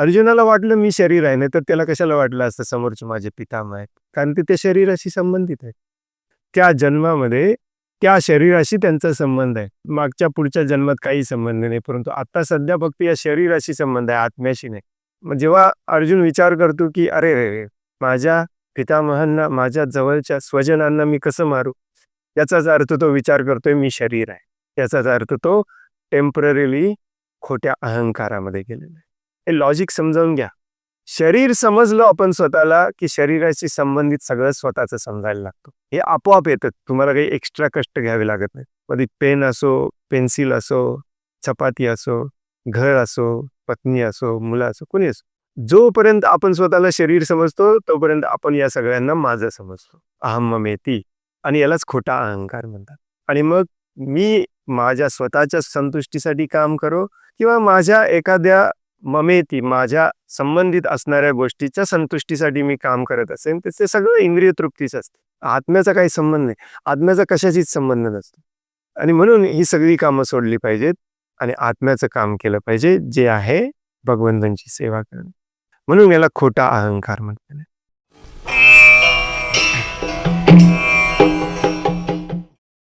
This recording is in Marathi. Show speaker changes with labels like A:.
A: अर्जुनाला वाटलं मी शरीर आहे नाही तर त्याला कशाला वाटलं असतं समोरचे माझे पितामह? आहेत कारण ते त्या शरीराशी संबंधित आहे. त्या जन्मामध्ये त्या शरीराशी त्यांचा संबंध आहे. मागच्या पुढच्या जन्मात काही संबंध नाही परंतु आता सध्या फक्त या शरीराशी संबंध आहे आत्म्याशी नाही. मग जेव्हा अर्जुन विचार करतो की अरे रे रे माझ्या पितामहांना माझ्या जवळच्या स्वजनांना मी कसं मारू? याचाच अर्थ तो विचार करतोय मी शरीर आहे. याचाच अर्थ तो टेम्पररीली खोट्या अहंकारामध्ये गेलेला आहे. हे लॉजिक समजावून घ्या. शरीर समजलो आपण स्वतःला की शरीराशी संबंधित सगळं स्वतःचं समजायला लागतो. हे आपोआप येतं. तुम्हाला काही एक्स्ट्रा कष्ट घ्यावे लागत नाही कधी पेन असो पेन्सिल असो चपाती असो घर असो पत्नी असो मुलं असो कोणी असो. जोपर्यंत आपण स्वतःला शरीर समजतो तोपर्यंत आपण या सगळ्यांना माझं समजतो. अहम ममेती आणि यालाच खोटा अहंकार म्हणतात. आणि मग मी माझ्या स्वतःच्या संतुष्टीसाठी काम करो किंवा माझ्या एखाद्या ममेती माझ्या संबंधित असणाऱ्या गोष्टीच्या संतुष्टीसाठी मी काम करत असेल तर ते सगळं इंद्रिय तृप्तीच असतं. आत्म्याचा काही संबंध नाही. आत्म्याचा कशाशीच संबंध नसतो. आणि म्हणून ही सगळी कामं सोडली पाहिजेत आणि आत्म्याचं काम केलं पाहिजे जे आहे भगवंतांची सेवा करणं. म्हणून याला खोटा अहंकार म्हणतात.